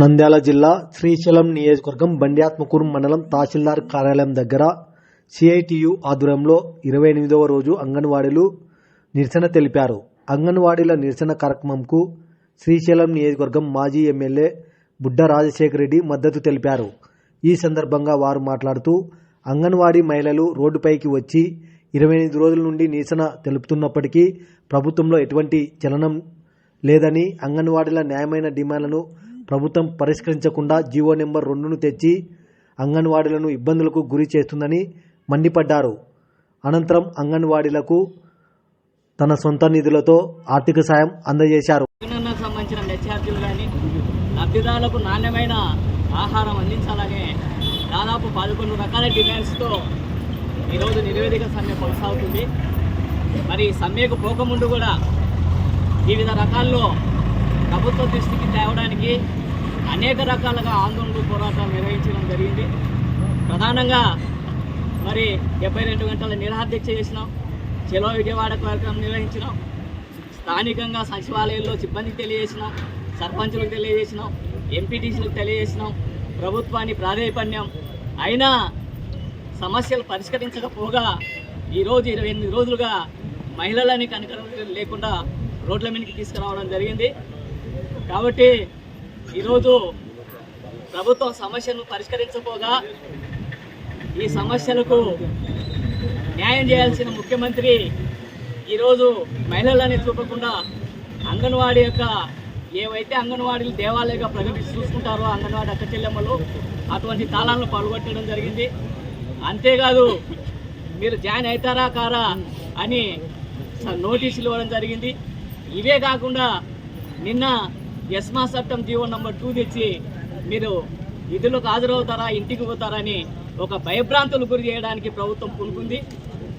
నంద్యాల జిల్లా శ్రీశైలం నియోజకవర్గం బండ్యాత్మకూరు మండలం తహసీల్దార్ కార్యాలయం దగ్గర సిఐటియు ఆధ్వర్యంలో ఇరవై ఎనిమిదవ రోజు అంగన్వాడీలు నిరసన తెలిపారు. అంగన్వాడీల నిరసన కార్యక్రమంకు శ్రీశైలం నియోజకవర్గం మాజీ ఎమ్మెల్యే బుడ్డ రాజశేఖర రెడ్డి మద్దతు తెలిపారు. ఈ సందర్భంగా వారు మాట్లాడుతూ అంగన్వాడీ మహిళలు రోడ్డుపైకి వచ్చి ఇరవై ఎనిమిది రోజుల నుండి నిరసన తెలుపుతున్నప్పటికీ ప్రభుత్వంలో ఎటువంటి చలనం లేదని అంగన్వాడీల న్యాయమైన డిమాండ్లను ప్రభుత్వం పరిష్కరించకుండా జీవో నెంబర్ రెండును తెచ్చి అంగన్వాడీలను ఇబ్బందులకు గురి చేస్తుందని మండిపడ్డారు. అనంతరం అంగన్వాడీలకు తన సొంత నిధులతో ఆర్థిక సాయం అందజేశారు. సంబంధించిన నెట్ కానీ లబ్ధిదారులకు నాణ్యమైన ఆహారం అందించాలనే దాదాపు పదకొండు రకాల డిమాండ్స్తో ఈరోజు నివేదిక సమ్మె కొనసాగుతుంది. మరి సమ్మెకు పోకముందు కూడా వివిధ రకాల్లో ప్రభుత్వ దృష్టికి తేవడానికి అనేక రకాలుగా ఆందోళనలు పోరాటాలు నిర్వహించడం జరిగింది. ప్రధానంగా మరి డెబ్బై రెండు గంటల నిరాధ్యక్ష చేసినాం. చెలో విజయవాడ కార్యక్రమం నిర్వహించినాం. స్థానికంగా సచివాలయంలో సిబ్బందికి తెలియజేసినాం. సర్పంచులకు తెలియజేసినాం. ఎంపీటీసీలకు తెలియజేసినాం. ప్రభుత్వాన్ని ప్రాధాన్యం అయినా సమస్యలు పరిష్కరించకపోగా ఈరోజు ఇరవై ఎనిమిది రోజులుగా మహిళలని కనుక లేకుండా రోడ్ల మీదకి తీసుకురావడం జరిగింది. కాబట్టి ఈరోజు ప్రభుత్వం సమస్యను పరిష్కరించకపోగా ఈ సమస్యలకు న్యాయం చేయాల్సిన ముఖ్యమంత్రి ఈరోజు మహిళలని చూపకుండా అంగన్వాడీ యొక్క ఏవైతే అంగన్వాడీలు దేవాలయంగా ప్రకటించి చూసుకుంటారో అంగన్వాడీ అక్క చెల్లెమ్మలు అటువంటి తాళాలను పాల్గొట్టడం జరిగింది. అంతేకాదు మీరు జాయిన్ అవుతారా కారా అని స- నోటీసులు ఇవ్వడం జరిగింది. ఇవే కాకుండా నిన్న ఎస్మా చట్టం జీవో నంబర్ టూ తెచ్చి మీరు విధులకు హాజరవుతారా ఇంటికి పోతారని ఒక భయభ్రాంతులు గురి చేయడానికి ప్రభుత్వం పూనుకుంది.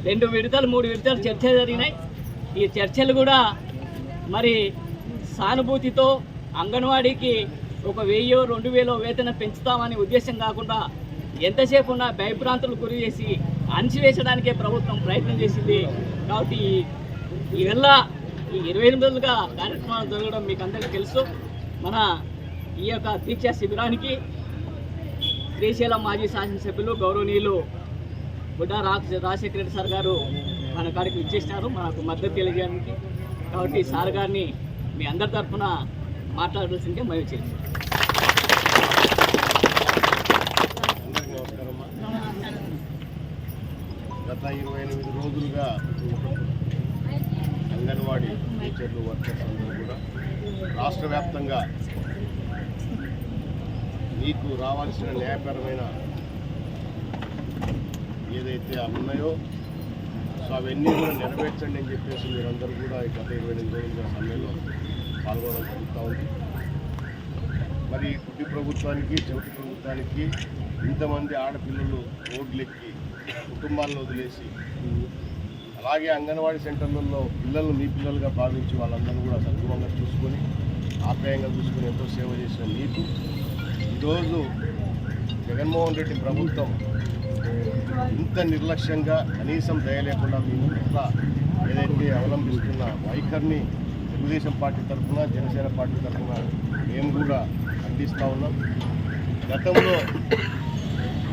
రెండు విడతలు మూడు విడతలు చర్చ జరిగినాయి. ఈ చర్చలు కూడా మరి సానుభూతితో అంగన్వాడీకి ఒక వెయ్యో రెండు వేలో వేతనం పెంచుతామని ఉద్దేశం కాకుండా ఎంతసేపు ఉన్నా భయభ్రాంతులు గురి చేసి అణిచివేసడానికే ప్రభుత్వం ప్రయత్నం చేసింది. కాబట్టి ఈ- ఈ వల్ల ఈ ఇరవై ఎనిమిది రోజులుగా కార్యక్రమాలు జరగడం మీకు అందరికీ తెలుసు. మన ఈ యొక్క దీక్షా శిబిరానికి శ్రీశైలం మాజీ శాసనసభ్యులు గౌరవనీయులు బుడ్డా రా రాజశేఖర రెడ్డి సార్ గారు మన కాడికి ఇచ్చేసినారు మనకు మద్దతు తెలియజేయడానికి. కాబట్టి సార్ గారిని మీ అందరి తరఫున మాట్లాడాల్సిందే మేము చేసి గత ఇరవై ఎనిమిది రోజులుగా అంగన్వాడీ టీచర్లు వర్కర్స్ అందరూ కూడా రాష్ట్ర వ్యాప్తంగా మీకు రావాల్సిన న్యాయపరమైన ఏదైతే ఉన్నాయో సో అవన్నీ కూడా నెరవేర్చండి అని చెప్పేసి మీరందరూ కూడా గత ఇరవై ఎనిమిది రోజులుగా సమ్మెలో పాల్గొనడం జరుగుతూ ఉంది. మరి కుటి ప్రభుత్వానికి చెవిటి ప్రభుత్వానికి ఇంతమంది ఆడపిల్లలు రోడ్లెక్కి కుటుంబాలను వదిలేసి అలాగే అంగన్వాడీ సెంటర్లలో పిల్లలు మీ పిల్లలుగా భావించి వాళ్ళందరినీ కూడా సక్రమంగా చూసుకొని ఆప్యాయంగా చూసుకొని ఎంతో సేవ చేసిన మీకు ఈరోజు జగన్మోహన్ రెడ్డి ప్రభుత్వం ఇంత నిర్లక్ష్యంగా కనీసం దయలేకుండా మేము మీ ఏదైతే అవలంబిస్తున్న వైఖరిని తెలుగుదేశం పార్టీ తరఫున జనసేన పార్టీ తరఫున మేము కూడా అందిస్తూ ఉన్నాం. గతంలో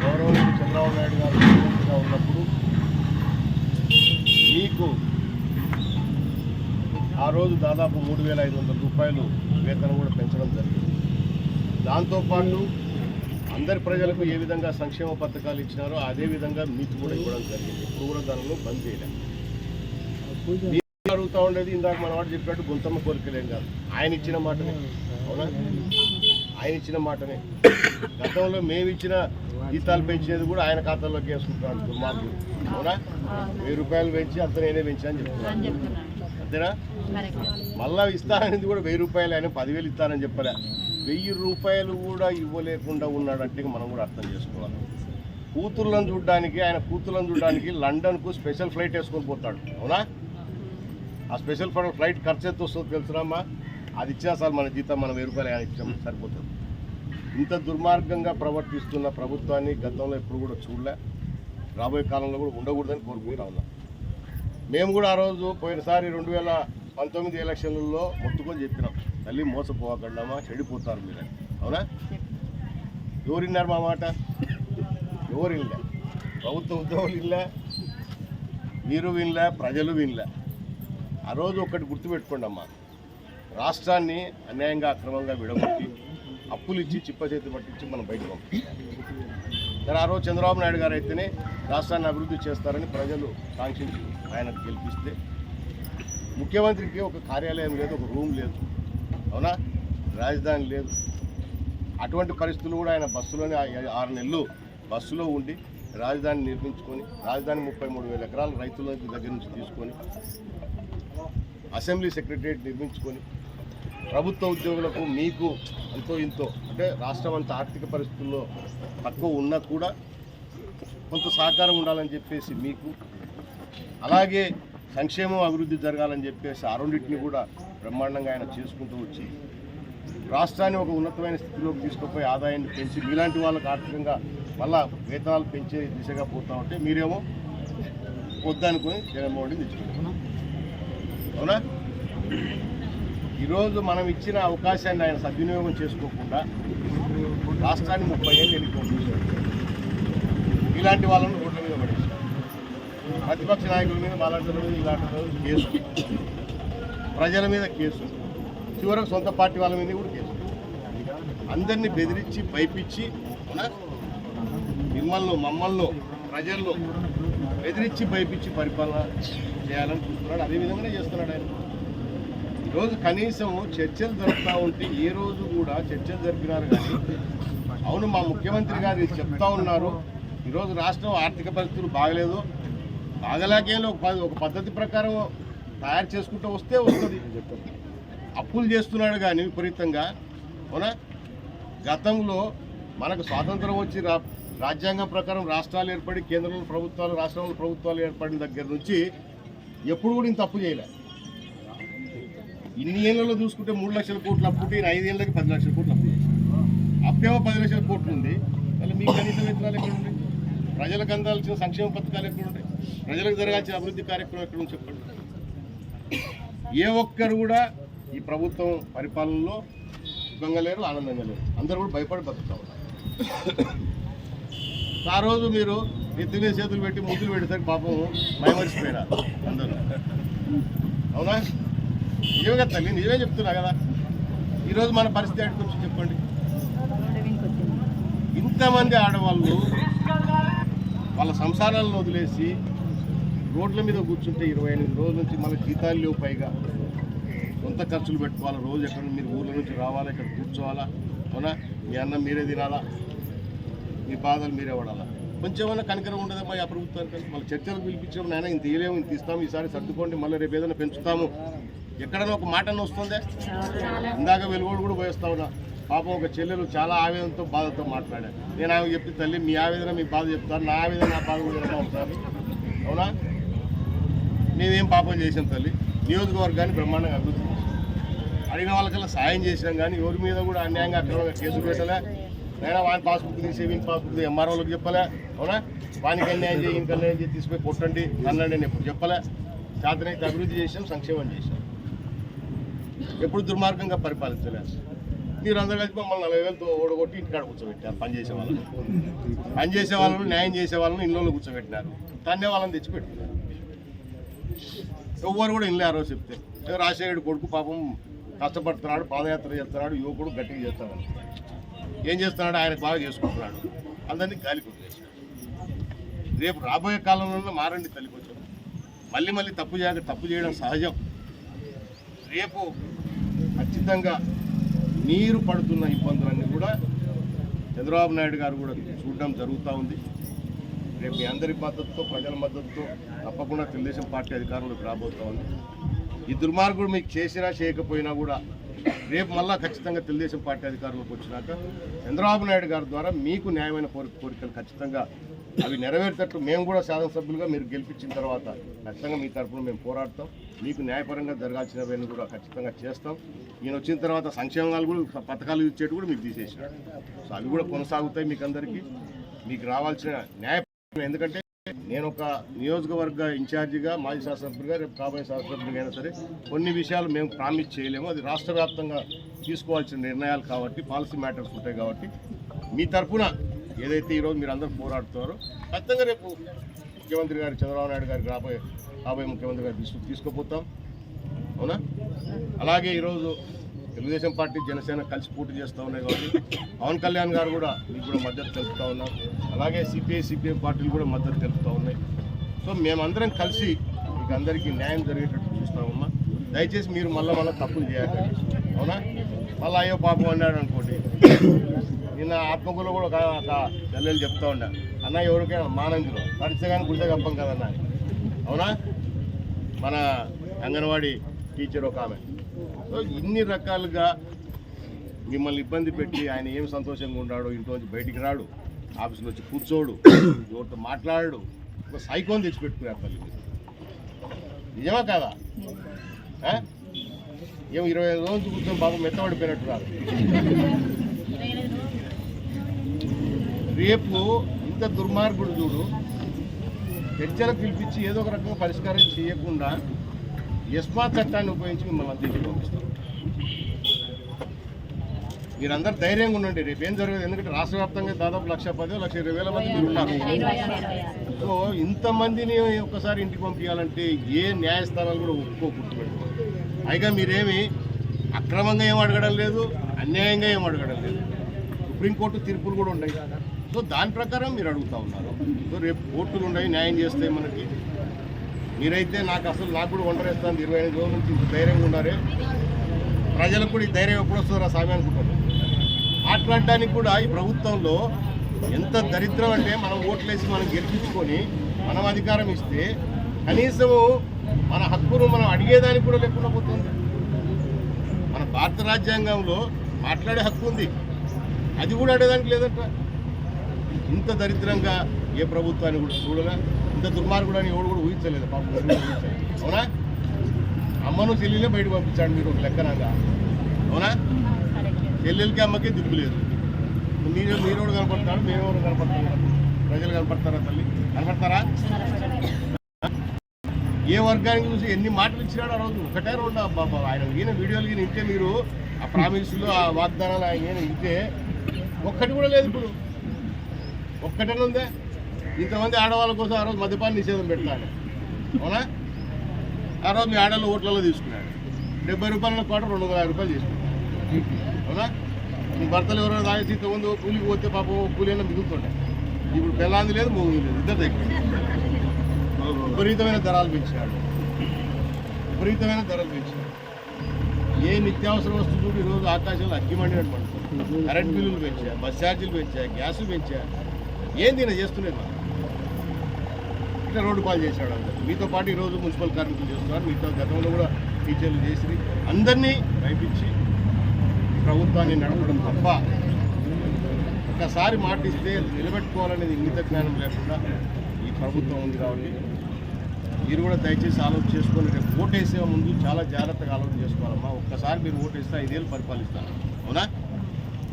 గౌరవనీయులు చంద్రబాబు నాయుడు గారు ముఖ్యమంత్రిగా ఉన్నప్పుడు మీకు ఆ రోజు దాదాపు మూడు వేల ఐదు వందల రూపాయలు వేతనం కూడా పెంచడం జరిగింది. దాంతోపాటు అందరి ప్రజలకు ఏ విధంగా సంక్షేమ పథకాలు ఇచ్చినారో అదే విధంగా మీకు కూడా ఇవ్వడం జరిగింది. ఇప్పుడు కూడా దానిలో బంద్ చేయలేం. అడుగుతూ ఉండేది ఇందాక మన వాడు చెప్పినట్టు గుంతమ్మ కోరికలేం కాదు. ఆయన ఇచ్చిన మాటనే అవునా? ఆయన ఇచ్చిన మాటనే. గతంలో మేము ఇచ్చిన జీతాలు పెంచేది కూడా ఆయన ఖాతాలోకి వేసుకుంటున్నాడు దుర్మార్గులు అవునా? వెయ్యి రూపాయలు పెంచి అంత నేనే పెంచా అని చెప్తున్నాను అంతేనా? మళ్ళా ఇస్తాననేది కూడా వెయ్యి రూపాయలు ఆయన పదివేలు ఇస్తానని చెప్పలే. వెయ్యి రూపాయలు కూడా ఇవ్వలేకుండా ఉన్నాడంటే మనం కూడా అర్థం చేసుకోవాలి. కూతుర్లను చూడడానికి ఆయన కూతుర్లను చూడడానికి లండన్కు స్పెషల్ ఫ్లైట్ వేసుకొని పోతాడు. అవునా? ఆ స్పెషల్ ఫ్లైట్ ఖర్చు ఎంత వస్తుందో తెలుసురామ్మా అది ఇచ్చినా సార్ మన జీతం మనం వెయ్యి రూపాయలు ఆయన ఇచ్చాం సరిపోతుంది. ఇంత దుర్మార్గంగా ప్రవర్తిస్తున్న ప్రభుత్వాన్ని గతంలో ఎప్పుడు కూడా చూడలే. రాబోయే కాలంలో కూడా ఉండకూడదని కోరుకుంటా ఉన్నాం మేము కూడా ఆ రోజు పోయినసారి రెండు వేల పంతొమ్మిది ఎలక్షన్లలో మొత్తుకొని చెప్పినాం. తల్లి మోసపోవకుండామా చెడిపోతారు మీరు అని. అవునా? ఎవరిన్నారు మా మాట? ఎవరు వినలే? ప్రభుత్వ ఉద్యోగులు వినలే మీరు వినలే ప్రజలు వినలే. ఆ రోజు ఒకటి గుర్తుపెట్టుకోండి అమ్మా రాష్ట్రాన్ని అన్యాయంగా అక్రమంగా విడగొట్టి అప్పులు ఇచ్చి చిప్ప చేతి పట్టించి మనం బయటకు పంపించాలి. ఆ రోజు చంద్రబాబు నాయుడు గారు అయితేనే రాష్ట్రాన్ని అభివృద్ధి చేస్తారని ప్రజలు కాంక్షించి ఆయనకు గెలిపిస్తే ముఖ్యమంత్రికి ఒక కార్యాలయం లేదు ఒక రూమ్ లేదు. అవునా? రాజధాని లేదు. అటువంటి పరిస్థితులు కూడా ఆయన బస్సులోనే ఆరు నెలలు బస్సులో ఉండి రాజధాని నిర్మించుకొని రాజధాని ముప్పై మూడు వేల ఎకరాలు రైతుల దగ్గర నుంచి తీసుకొని అసెంబ్లీ సెక్రటరియట్ నిర్మించుకొని ప్రభుత్వ ఉద్యోగులకు మీకు ఎంతో ఇంతో అంటే రాష్ట్రం అంత ఆర్థిక పరిస్థితుల్లో తక్కువ ఉన్నా కూడా కొంత సహకారం ఉండాలని చెప్పేసి మీకు అలాగే సంక్షేమం అభివృద్ధి జరగాలని చెప్పేసి ఆ రెండింటిని కూడా బ్రహ్మాండంగా ఆయన చేసుకుంటూ వచ్చి రాష్ట్రాన్ని ఒక ఉన్నతమైన స్థితిలోకి తీసుకుపోయి ఆదాయాన్ని పెంచి మీలాంటి వాళ్ళకు ఆర్థికంగా మళ్ళా వేతనాలు పెంచే దిశగా పోతా ఉంటే మీరేమో వద్దనుకొని జగన్మోహన్ రెడ్డి తెచ్చుకుంటున్నాం అవునా? ఈరోజు మనం ఇచ్చిన అవకాశాన్ని ఆయన సద్వినియోగం చేసుకోకుండా రాష్ట్రాన్ని ముప్పై ఏళ్ళు వెళ్ళిపోతుంది ఇలాంటి వాళ్ళను రోడ్ల మీద పడేసారు ప్రతిపక్ష నాయకుల మీద మాలాంటి మీద ఇలాంటి కేసు. ప్రజల మీద కేసు. చివరకు సొంత పార్టీ వాళ్ళ మీద కూడా కేసు. అందరినీ బెదిరించి భయపించి మిమ్మల్ని మమ్మల్ని ప్రజల్లో బెదిరించి భయపించి పరిపాలన చేయాలని చూస్తున్నాడు. అదే విధంగానే చేస్తున్నాడు ఆయన. ఈరోజు కనీసం చర్చలు జరుపుతూ ఉంటే ఏ రోజు కూడా చర్చలు జరిపినారు కానీ అవును మా ముఖ్యమంత్రి గారు ఇది చెప్తా ఉన్నారు. ఈరోజు రాష్ట్రం ఆర్థిక పరిస్థితులు బాగలేదు. బాగలేకేలో ఒక ఒక పద్ధతి ప్రకారం తయారు చేసుకుంటూ వస్తే వస్తుంది. అప్పులు చేస్తున్నాడు కానీ విపరీతంగా. అవునా? గతంలో మనకు స్వాతంత్రం వచ్చి రా రాజ్యాంగం ప్రకారం రాష్ట్రాలు ఏర్పడి కేంద్రంలో ప్రభుత్వాలు రాష్ట్రంలో ప్రభుత్వాలు ఏర్పడిన దగ్గర నుంచి ఎప్పుడు కూడా ఇంత అప్పు చేయలేదు ఇన్ని ఏళ్ళలో చూసుకుంటే మూడు లక్షల కోట్లు అప్పు ఉంటే ఈయన ఐదేళ్ళకి పది లక్షల కోట్లు అప్పు అప్పేమో పది లక్షల కోట్లు ఉంది మళ్ళీ మీ కనీస వేతనాలు ఎక్కడ ఉన్నాయి ప్రజలకు అందాల్సిన సంక్షేమ పథకాలు ఎక్కడ ఉంటాయి ప్రజలకు జరగాల్సిన అభివృద్ధి కార్యక్రమం ఎక్కడ ఉంది చెప్పండి. ఏ ఒక్కరు కూడా ఈ ప్రభుత్వం పరిపాలనలో సుఖంగా లేరు ఆనందంగా లేరు. అందరూ కూడా భయపడి బతుకుతా ఉన్నారు. ఆ రోజు మీరు నెత్తి చేతులు పెట్టి ముద్దులు పెడితే పాపం మైమరిచిపోయినారు అందరూ. అవునా? నిజమే కదా తల్లి నిజమే చెప్తున్నా కదా. ఈరోజు మన పరిస్థితి ఏంటి కొంచెం చెప్పండి. ఇంతమంది ఆడవాళ్ళు వాళ్ళ సంసారాలను వదిలేసి రోడ్ల మీద కూర్చుంటే ఇరవై ఎనిమిది రోజుల నుంచి మన జీతాలు లేవు పైగా. సొంత ఖర్చులు పెట్టుకోవాలి రోజు ఎక్కడ మీరు ఊళ్ళ నుంచి రావాలా ఇక్కడ కూర్చోవాలా? అవునా? మీ అన్నం మీరే తినాలా? మీ బాధలు మీరే పడాలా? కొంచెం ఏమైనా కనికరం ఉండదమ్మా ఆ ప్రభుత్వానికి మళ్ళీ చర్చలకు పిలిపించడం నాయన ఇంత ఇయలేము ఇంత ఇస్తాము ఈసారి సర్దుకోండి మళ్ళీ రేపు ఏదైనా పెంచుతాము. ఎక్కడైనా ఒక మాట వస్తుందే. ఇందాక వెలుగోడు కూడా పోయేస్తా ఉన్నా. పాపం ఒక చెల్లెలు చాలా ఆవేదనతో బాధతో మాట్లాడారు. నేను ఆమె చెప్పి తల్లి మీ ఆవేదన మీ బాధ చెప్తాను. నా ఆవేదన నా బాధ కూడా ఒకసారి. అవునా? మేమేం పాపం చేసాం తల్లి? నియోజకవర్గాన్ని బ్రహ్మాండంగా అభివృద్ధి అడిగిన వాళ్ళకల్లా సాయం చేసినాం కానీ ఎవరి మీద కూడా అన్యాయంగా అక్రమంగా కేసులు పెట్టలే. నేను వాని పాస్బుక్ తీసి వీని పాస్బుక్ ఎంఆర్ఓలకు చెప్పలే. అవునా? వానికి అన్యాయం చేయి ఇంక అన్యాయం చేసి తీసుకుపోయి కొట్టండి అన్నండి నేను ఎప్పుడు చెప్పలే. చేతనైతే అభివృద్ధి చేసాం సంక్షేమం చేసాం ఎప్పుడు దుర్మార్గంగా పరిపాలించలేదు మీరు అందరు కలిసి మమ్మల్ని నలభై వేలతో ఓడగొట్టి ఇంటికాడ కూర్చోబెట్టారు పనిచేసే వాళ్ళని. పనిచేసే వాళ్ళను న్యాయం చేసే వాళ్ళని ఇళ్ళలో కూర్చోబెట్టినారు. తన్నే వాళ్ళని తెచ్చిపెట్టినారు. ఎవ్వరు కూడా ఇల్లు ఆ చెప్తే రాజశేఖరుడు కొడుకు పాపం కష్టపడుతున్నాడు పాదయాత్ర చేస్తున్నాడు యువకుడు గట్టిగా చేస్తున్నాడు. ఏం చేస్తున్నాడు? ఆయన బాగా చేసుకుంటున్నాడు. అందరినీ గాలి కొట్టేశాడు రేపు రాబోయే కాలంలో మారండి తల్లికొచ్చాడు మళ్ళీ మళ్ళీ తప్పు చేయక తప్పు చేయడం సహజం. రేపు ఖచ్చితంగా నీరు పడుతున్న ఇబ్బందులన్నీ కూడా చంద్రబాబు నాయుడు గారు కూడా చూడడం జరుగుతూ ఉంది. రేపు మీ అందరి మద్దతుతో ప్రజల మద్దతుతో తప్పకుండా తెలుగుదేశం పార్టీ అధికారంలోకి రాబోతా ఉంది. ఈ దుర్మార్గుడు మీకు చేసినా చేయకపోయినా కూడా రేపు మళ్ళా ఖచ్చితంగా తెలుగుదేశం పార్టీ అధికారంలోకి వచ్చినాక చంద్రబాబు నాయుడు గారి ద్వారా మీకు న్యాయమైన కోరిక కోరికలు ఖచ్చితంగా అవి నెరవేర్చేటట్టు మేము కూడా శాసనసభ్యులుగా మీరు గెలిపించిన తర్వాత ఖచ్చితంగా మీ తరఫున మేము పోరాడతాం. మీకు న్యాయపరంగా జరగాల్సినవన్నీ కూడా ఖచ్చితంగా చేస్తాం. ఈయన వచ్చిన తర్వాత సంక్షేమాలు కూడా పథకాలు ఇచ్చేటి కూడా మీకు తీసేసాం సో అవి కూడా కొనసాగుతాయి మీకు అందరికీ. మీకు రావాల్సిన న్యాయ ఎందుకంటే నేను ఒక నియోజకవర్గ ఇన్ఛార్జిగా మాజీ శాసనసభ్యుడిగా రేపు కాబోయే శాసనసభ్యుడిగా అయినా సరే కొన్ని విషయాలు మేము ప్రామిస్ చేయలేము. అది రాష్ట్ర వ్యాప్తంగా తీసుకోవాల్సిన నిర్ణయాలు కాబట్టి పాలసీ మ్యాటర్స్ ఉంటాయి కాబట్టి మీ తరఫున ఏదైతే ఈరోజు మీరు అందరూ పోరాడుతున్నారో ఖచ్చితంగా రేపు ముఖ్యమంత్రి గారు చంద్రబాబు నాయుడు గారికి రాబోయే రాబోయే ముఖ్యమంత్రి గారు తీసుకు తీసుకుపోతాం. అవునా? అలాగే ఈరోజు తెలుగుదేశం పార్టీ జనసేన కలిసి పోటీ చేస్తూ ఉన్నాయి కాబట్టి పవన్ కళ్యాణ్ గారు కూడా మీకు కూడా మద్దతు తెలుపుతూ ఉన్నారు అలాగే సిపిఐ సిపిఎం పార్టీలు కూడా మద్దతు తెలుపుతూ ఉన్నాయి. సో మేమందరం కలిసి మీకు అందరికీ న్యాయం జరిగేటట్టు చూస్తామమ్మా దయచేసి మీరు మళ్ళీ మళ్ళీ తప్పులు చేయాలి. అవునా? మళ్ళీ అయ్యో పాపం అన్నాడు అనుకోండి. నిన్న ఆత్మకూరులో కూడా ఒక చెల్లెలు చెప్తా ఉన్నా అన్న ఎవరికైనా మానందిలో. పడితే కానీ గుడితే కప్పం కదన్న. అవునా? మన అంగన్వాడీ టీచర్ ఒక ఆమె. సో ఇన్ని రకాలుగా మిమ్మల్ని ఇబ్బంది పెట్టి ఆయన ఏం సంతోషంగా ఉన్నాడో ఇంట్లో నుంచి బయటికి రాడు. ఆఫీస్లో వచ్చి కూర్చోడు. ఎవరితో మాట్లాడాడు. ఒక సైకోని తెచ్చిపెట్టుకున్నారు తల్లి. నిజమా కాదా? ఏం? ఇరవై ఐదు రోజులు కూర్చొని బాబు మెత్తబడిపోయినట్టు రాదు రేపు ఇంత దుర్మార్గుడు చూడు. చర్చలు పిలిపించి ఏదో ఒక రకంగా పరిష్కారం చేయకుండా ఎస్మా చట్టాన్ని ఉపయోగించి మిమ్మల్ని ఇంటికి పంపిస్తారు. మీరందరూ ధైర్యంగా ఉండండి. రేపు ఏం జరగదు. ఎందుకంటే రాష్ట్ర వ్యాప్తంగా దాదాపు లక్ష పది లక్ష ఇరవై వేల మంది మీరు ఉన్నారు. సో ఇంతమందిని ఒక్కసారి ఇంటికి పంపించాలంటే ఏ న్యాయస్థానాలు కూడా ఒప్పుకో గుర్తుపెట్టుకోండి పైగా మీరేమి అక్రమంగా ఏం అడగడం లేదు అన్యాయంగా ఏం అడగడం లేదు. సుప్రీంకోర్టు తీర్పులు కూడా ఉన్నాయి. సో దాని ప్రకారం మీరు అడుగుతూ ఉన్నారు. సో రేపు కోర్టులు ఉన్నాయి న్యాయం చేస్తే మనకి. మీరైతే నాకు అసలు నాకు కూడా ఒంటరిస్తాను ఇరవై ఐదు రోజుల నుంచి ఇంత ధైర్యంగా ఉన్నారే ప్రజలకు కూడా ఈ ధైర్యం ఎప్పుడు వస్తుందో స్వామి అనుకుంటారు. మాట్లాడడానికి కూడా ఈ ప్రభుత్వంలో ఎంత దరిద్రం అంటే మనం ఓట్లేసి మనం గెలిపించుకొని మనం అధికారం ఇస్తే కనీసము మన హక్కును మనం అడిగేదానికి కూడా లేకుండా పోతుంది. మన భారత రాజ్యాంగంలో మాట్లాడే హక్కు ఉంది. అది కూడా అడగడానికి లేదంట. ఇంత దరిద్రంగా ఏ ప్రభుత్వాన్ని కూడా చూడగా ఇంత దుర్మార్గుడని ఎవడు కూడా ఊహించలేదు పాపం ఎవరు కూడా ఊహించలేదు. అవునా? అమ్మను చెల్లెలే బయటకు పంపించాడు మీరు ఒక లెక్కనంగా అవునా? చెల్లెలకి అమ్మకి దిక్కు లేదు. మీరు మీరోడు కనపడతాడు మేమెవరు కనపడతాడు కనపడతాం? ప్రజలు కనపడతారా తల్లి? కనపడతారా? ఏ వర్గానికి చూసి ఎన్ని మాటలు ఇచ్చినాడు ఆ రోజు? ఒకటే రెండు బాబా ఆయన ఈయన వీడియోలు ఈయన ఇంటే మీరు ఆ ప్రామిస్లు ఆ వాగ్దానాలు ఆయన ఇంటే ఒక్కటి కూడా లేదు ఇప్పుడు. ఒక్కటే ఉందే? ఇంతమంది ఆడవాళ్ళ కోసం ఆ రోజు మద్యపాన నిషేధం పెట్టాలి. అవునా? ఆ రోజు మీ ఆడవాళ్ళు ఓట్లలో తీసుకున్నాడు డెబ్బై రూపాయల కోట రెండు వందల యాభై రూపాయలు తీసుకున్నాడు అవునా? మీ భర్తలు ఎవరైనా తాగేసి ఇంతకుముందు కూలికి పోతే పాపం కూలి అయినా మిగులుతుండే. ఇప్పుడు పెళ్ళాంది లేదు మూగింది లేదు. ఇద్దరు దగ్గర. విపరీతమైన ధరలు పెంచినాడు విపరీతమైన ధరలు పెంచినాడు ఏ నిత్యావసర వస్తువు చూడు ఈరోజు ఆకాశంలో అగ్గి మండినట్టు కరెంట్ బిల్లులు పెంచా బస్ ఛార్జీలు పెంచా గ్యాస్ పెంచా. ఏంది ఈయన చేస్తున్నది? ఇట్లా రోడ్డు పాలు చేశాడు అందరు మీతో పాటు ఈరోజు మున్సిపల్ కార్మికులు చేస్తున్నారు. మీతో గతంలో కూడా టీచర్లు చేసి అందరినీ రైపించి ప్రభుత్వాన్ని నడపడం తప్ప ఒక్కసారి మాటిస్తే ఇస్తే నిలబెట్టుకోవాలనేది ఇంగిత జ్ఞానం లేకుండా ఈ ప్రభుత్వం ఉంది కాబట్టి మీరు కూడా దయచేసి ఆలోచన చేసుకొని రేపు ఓటు వేసే ముందు చాలా జాగ్రత్తగా ఆలోచన చేసుకోవాలమ్మా. ఒక్కసారి మీరు ఓటు వేస్తే ఐదేళ్ళు పరిపాలిస్తాను. అవునా?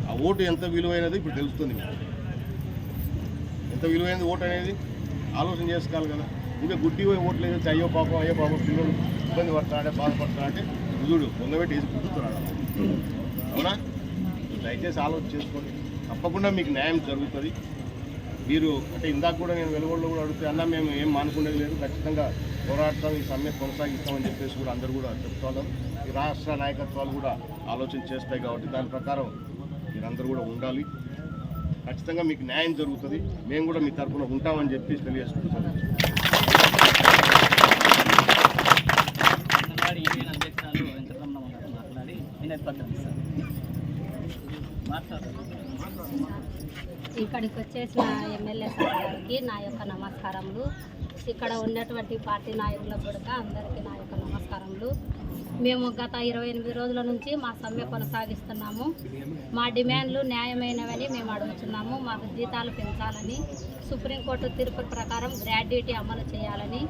ఆ ఓటు ఎంత విలువైనది ఇప్పుడు తెలుస్తుంది మీకు. ఎంత విలువైనది ఓటు అనేది ఆలోచన చేసుకోవాలి కదా. ఇంకా గుడ్డి పోయి ఓట్లు వేస్తే అయ్యో పాపం అయ్యో పాపం పిల్లలు ఇబ్బంది పడతాడే బాధపడతాడంటే చూడు పొందబెట్టి వేసి కుట్టుతున్నాడు అవునా? దయచేసి ఆలోచన చేసుకోండి. తప్పకుండా మీకు న్యాయం జరుగుతుంది. మీరు అంటే ఇందాక కూడా నేను వెలుగులో కూడా అడిగితే అన్న మేము ఏం మానుకునేది లేదు ఖచ్చితంగా పోరాడతాం ఈ సమ్మె కొనసాగిస్తామని చెప్పేసి కూడా అందరూ కూడా చెప్తున్నాం ఈ రాష్ట్ర నాయకత్వాలు కూడా ఆలోచన చేస్తాయి కాబట్టి దాని ప్రకారం మీరందరూ కూడా ఉండాలి. ఖచ్చితంగా మీకు న్యాయం జరుగుతుంది. మేము కూడా మీ తరఫున ఉంటామని చెప్పి తెలియజేస్తున్నాం ఇక్కడికి వచ్చేసిన ఎమ్మెల్యే సార్ గారికి నా యొక్క నమస్కారములు. ఇక్కడ ఉన్నటువంటి పార్టీ నాయకులకు కూడా అందరికీ నా యొక్క నమస్కారములు. మేము గత ఇరవై ఎనిమిది రోజుల నుంచి మా సమ్మె కొనసాగిస్తున్నాము. మా డిమాండ్లు న్యాయమైనవని మేము అడుగుతున్నాము. మాకు జీతాలు పెంచాలని సుప్రీంకోర్టు తీర్పు ప్రకారం గ్రాడ్యుయేటీ అమలు చేయాలని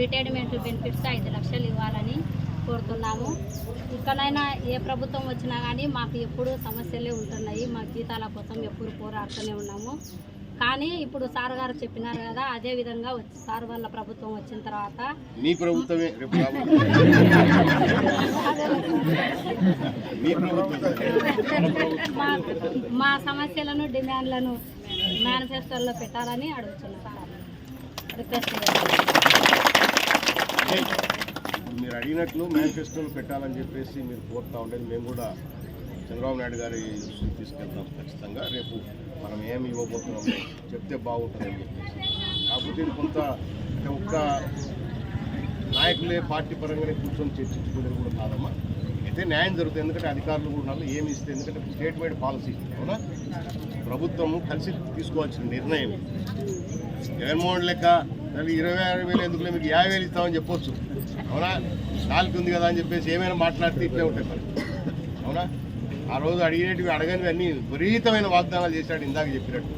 రిటైర్మెంట్ బెనిఫిట్స్ ఐదు లక్షలు ఇవ్వాలని కోరుతున్నాము. ఇక్కడైనా ఏ ప్రభుత్వం వచ్చినా కానీ మాకు ఎప్పుడూ సమస్యలే ఉంటున్నాయి. మా జీతాల కోసం ఎప్పుడు పోరాడుతూనే ఉన్నాము. కానీ ఇప్పుడు సార్ గారు చెప్పినారు కదా అదే విధంగా సార్ వాళ్ళ ప్రభుత్వం వచ్చిన తర్వాత మీ ప్రభుత్వమే మీ సమస్యలను డిమాండ్లను మేనిఫెస్టోలో పెట్టాలని అడుగుతున్నాను సార్ రిక్వెస్ట్ మీరు అడిగినట్లు మేనిఫెస్టోలు పెట్టాలని చెప్పేసి మీరు కోరుతా ఉండేది మేము కూడా చంద్రబాబు నాయుడు గారి దృష్టికి తీసుకెళ్తాం ఖచ్చితంగా. రేపు మనం ఏమి ఇవ్వబోతున్నాం చెప్తే బాగుంటుందని చెప్పేసి. కాకపోతే కొంత అంటే ఒక్క నాయకులే పార్టీ పరంగానే కూర్చొని చర్చించుకునేది కూడా కాదమ్మా. అయితే న్యాయం జరుగుతుంది. ఎందుకంటే అధికారులు కూడా ఉన్నారు. ఏమి ఇస్తే ఎందుకంటే స్టేట్ వైడ్ పాలసీ అవునా? ప్రభుత్వము కలిసి తీసుకోవాల్సిన నిర్ణయం. జగన్మోహన్ లెక్క దానికి ఇరవై ఆరు వేలు ఎందుకులే? మీకు యాభై వేలు ఇస్తామని చెప్పొచ్చు. అవునా? నాలుగు ఉంది కదా అని చెప్పేసి ఏమైనా మాట్లాడితే ఇట్లే ఉంటాయి మరి. ఆ రోజు అడిగినవి అడగనివి అన్ని విపరీతమైన వాగ్దానాలు చేశాడు ఇందాక చెప్పినట్టు.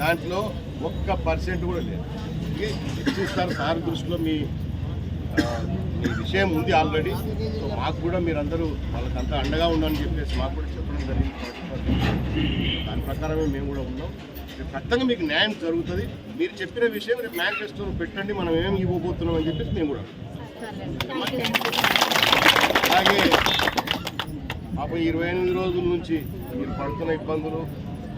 దాంట్లో ఒక్క పర్సెంట్ కూడా లేదు. ఇది చర్చిస్తారు సార్ దృష్టిలో మీ విషయం ఉంది ఆల్రెడీ. సో మాకు కూడా మీరందరూ వాళ్ళకంతా అండగా ఉండని చెప్పేసి మాకు కూడా చెప్పడం జరిగింది. దాని ప్రకారమే మేము కూడా ఉన్నాం. రేపు ఖచ్చితంగా మీకు న్యాయం జరుగుతుంది. మీరు చెప్పిన విషయం రేపు మేనిఫెస్టోలో పెట్టండి మనం ఏమి ఇవ్వబోతున్నాం అని చెప్పేసి మేము కూడా అలాగే పాపం ఇరవై ఎనిమిది రోజుల నుంచి మీరు పడుతున్న ఇబ్బందులు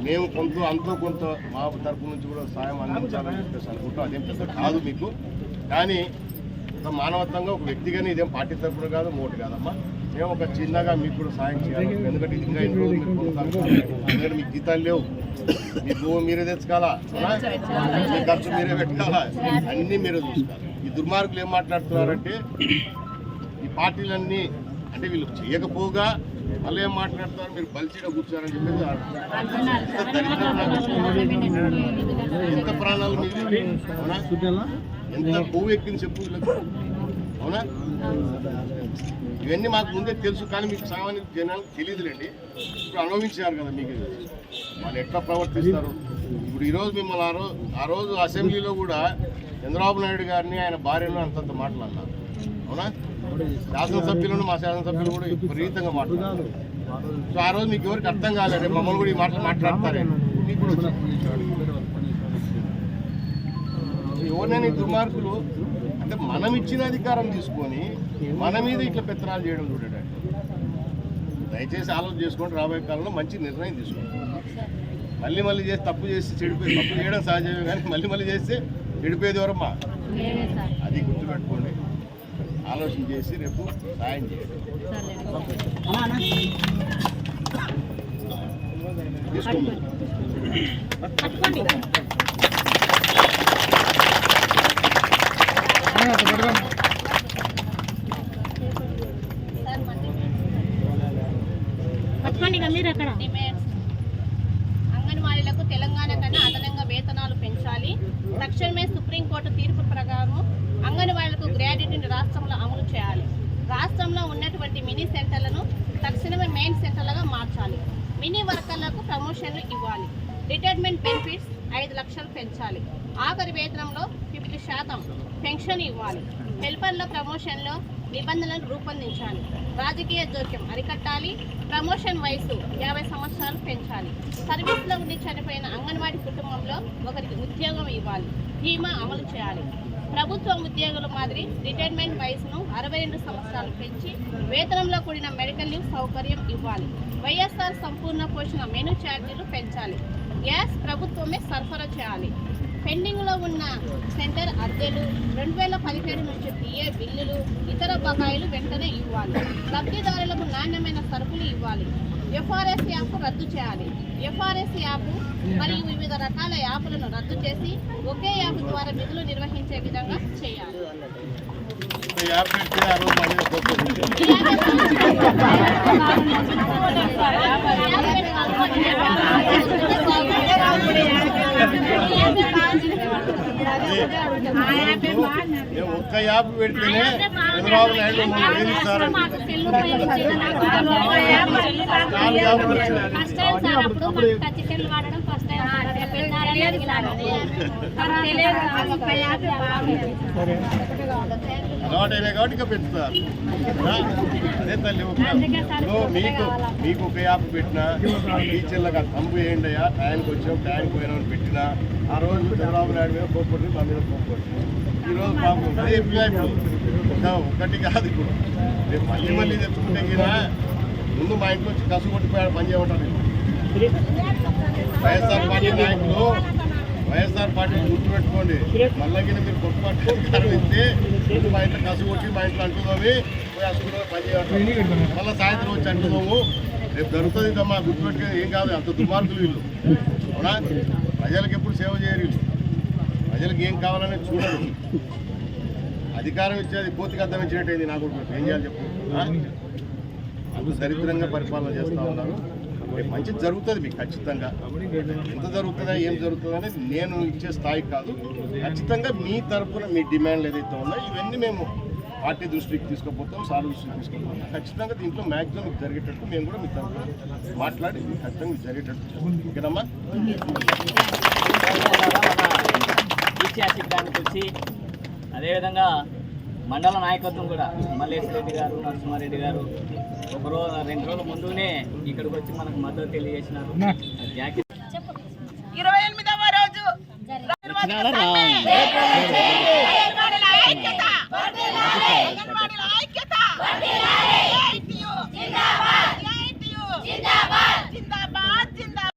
మేము కొంత అంతో కొంత మా తరపు నుంచి కూడా సాయం అందించాలని చెప్పేసి అనుకుంటాం అదేం పెద్ద కాదు మీకు. కానీ ఒక మానవత్వంగా ఒక వ్యక్తిగానే ఇదేం పార్టీ తరపున కాదు ఓటు కాదమ్మా. మేము ఒక చిన్నగా మీకు కూడా సాయం చేయాలి. ఎందుకంటే ఇది ఇంకా ఎన్ని రోజులు మీరు ఎందుకంటే మీకు జీతాలు లేవు. మీ భూమి మీరే తెచ్చుకోవాలా? మీ ఖర్చు మీరే పెట్టుకోవాలా? అన్నీ మీరే చూసుకోవాలి. ఈ దుర్మార్గులు ఏం మాట్లాడుతున్నారంటే ఈ పార్టీలన్నీ అంటే వీళ్ళు చేయకపోగా మళ్ళీ ఏం మాట్లాడతారు? మీరు బలిచీడ కూర్చోరని చెప్పేసి ఎంత ప్రాణాలు మీవి అవునా? ఎంత పువ్వు ఎక్కింది చెప్పు అవునా? ఇవన్నీ మాకు ముందే తెలుసు కానీ మీకు సామాన్య జనాలకు తెలియదులేండి. ఇప్పుడు అనుభవించారు కదా మీకు. వాళ్ళు ఎట్లా ప్రవర్తిస్తారు? ఇప్పుడు ఈరోజు మిమ్మల్ని ఆ రోజు ఆ రోజు అసెంబ్లీలో కూడా చంద్రబాబు నాయుడు గారిని ఆయన భార్యను అంతంత మాట్లాడినారు. అవునా? శాసనసభ్యులను మా శాసనసభ్యులు కూడా విపరీతంగా మాట్లాడారు. సో ఆ రోజు మీకు ఎవరికి అర్థం కాలేదు మమ్మల్ని కూడా ఈ మాటలు మాట్లాడతారే? మీకు ఎవరినైనా దుర్మార్గులు అంటే మనం ఇచ్చిన అధికారం తీసుకొని మన మీద ఇట్లా పెత్తనాలు చేయడం చూడండి. దయచేసి ఆలోచన చేసుకోండి రాబోయే కాలంలో మంచి నిర్ణయం తీసుకోండి. మళ్ళీ మళ్ళీ చేసి తప్పు చేసి చెడిపోయి తప్పు చేయడం సహజమే కానీ మళ్ళీ మళ్ళీ చేస్తే చెడిపోయేది ఎవరమ్మా లేదే సార్ అది గుర్తుపెట్టుకోండి ఆలోచన చేసి రేపు సాయం చేయండి అంగన్వాడీలకు తెలంగాణ కన్నా అదనంగా వేతనాలు పెంచాలి. తక్షణమే సుప్రీంకోర్టు తీర్పు ప్రకారం అంగన్వాడీలకు గ్రాడ్యుయేటీని రాష్ట్రంలో అమలు చేయాలి. రాష్ట్రంలో ఉన్నటువంటి మినీ సెంటర్లను తక్షణమే మెయిన్ సెంటర్లుగా మార్చాలి. మినీ వర్కర్లకు ప్రమోషన్లు ఇవ్వాలి. రిటైర్మెంట్ బెనిఫిట్స్ ఐదు లక్షలు పెంచాలి. ఆఖరి వేతనంలో ఫిఫ్టీ శాతం పెన్షన్ ఇవ్వాలి. హెల్పర్ల ప్రమోషన్లో నిబంధనలను రూపొందించాలి. రాజకీయ జోక్యం అరికట్టాలి. ప్రమోషన్ వయసు యాభై సంవత్సరాలు పెంచాలి. సర్వీస్లో ఉండి చనిపోయిన అంగన్వాడీ కుటుంబంలో ఒకరికి ఉద్యోగం ఇవ్వాలి. బీమా అమలు చేయాలి. ప్రభుత్వ ఉద్యోగుల మాదిరి రిటైర్మెంట్ వయసును అరవై రెండు సంవత్సరాలు పెంచి వేతనంలో కూడిన మెడికల్ లీవ్ సౌకర్యం ఇవ్వాలి. వైఎస్ఆర్ సంపూర్ణ పోషణ మెను ఛార్జీలు పెంచాలి. గ్యాస్ ప్రభుత్వమే సరఫరా చేయాలి. పెండింగ్లో ఉన్న సెంటర్ అద్దెలు రెండు వేల పదిహేడు నుంచి పిఏ బిల్లులు ఇతర బకాయిలు వెంటనే ఇవ్వాలి. లబ్ధిదారులకు నాణ్యమైన సరుకులు ఇవ్వాలి. ఎఫ్ఆర్ఎస్ యాప్ రద్దు చేయాలి. ఎఫ్ఆర్ఎస్ యాప్ మరియు వివిధ రకాల యాప్లను రద్దు చేసి ఒకే యాప్ ద్వారా విధులు నిర్వహించే విధంగా చేయాలి. యాప్ పెడితే ఆ రోజు మా మీద కోపం వచ్చింది. మేము ఒక్క యాప్ పెడితేనే చంద్రబాబు నాయుడు మమ్మల్ని సార్ మాకు టచ్ కాబట్టి ఇంకా పెంచుతారు అదే తల్లి మీకు మీకు ఒక యాప్ పెట్టినా టీచర్లకు ఆ వేయండి అయ్యా. టైంకి వచ్చాం టైంకి పోయినామని పెట్టినా ఆ రోజు చంద్రబాబు నాయుడు మీద కోప్పటి మా మీద కోప్పటి ఈరోజు పాపం రేపు ఇప్పుడు. ఒకటి కాదు ఇప్పుడు. రేపు మళ్ళీ మళ్ళీ తెచ్చుకుంటే గినా ముందు మా ఇంట్లో వచ్చి కసు కొట్టిపోయాడు పని చేయమంటారు. వైఎస్ఆర్ పార్టీ నాయకులు వైఎస్ఆర్ పార్టీని గుర్తుపెట్టుకోండి. మళ్ళీ మీరు గొప్ప ఇస్తే మా ఇంట్లో కసు కొట్టి మా ఇంట్లో అంటున్నావి పోయి పని మళ్ళీ సాయంత్రం వచ్చి అంటున్నాము రేపు జరుగుతుంది ఇదమ్మా గుర్తుపెట్టుకుని ఏం కాదు అంత దుర్మార్గులు వీళ్ళు. అవునా? ప్రజలకు ఎప్పుడు సేవ చేయరు వీళ్ళు. ప్రజలకు ఏం కావాలనేది చూడరు. అధికారం ఇచ్చేది పూర్తిగా అర్థం ఇచ్చినట్టయింది నాకు కూడా. ఏం చేయాలి చెప్పు? ఆ? అంత దరిద్రంగా పరిపాలన చేస్తూ ఉన్నారు. రేపు మంచిది జరుగుతుంది మీకు ఖచ్చితంగా. ఎంత జరుగుతుందా ఏం జరుగుతుందా అనేది నేను ఇచ్చే స్థాయి కాదు. ఖచ్చితంగా మీ తరపున మీ డిమాండ్లు ఏదైతే ఉన్నాయో ఇవన్నీ మేము పార్టీ దృష్టికి తీసుకుపోతాం సార్ దృష్టికి తీసుకుపోతాం. ఖచ్చితంగా దీంట్లో మ్యాక్సిమం మీకు జరిగేటట్టు మేము కూడా మీ తరఫున మాట్లాడి మీకు ఖచ్చితంగా మీకు జరిగేటట్టు ఓకేనమ్మా? ఐతిహాసిక దానికి వచ్చి అదేవిధంగా మండల నాయకత్వం కూడా. మల్లేశ్వర రెడ్డి గారు నరసింహారెడ్డి గారు. ఒక రోజు రెండు రోజుల ముందునే ఇక్కడికి వచ్చి మనకు మద్దతు తెలియజేసినారు. జాకెట్ ఇరవై ఎనిమిదవ రోజు?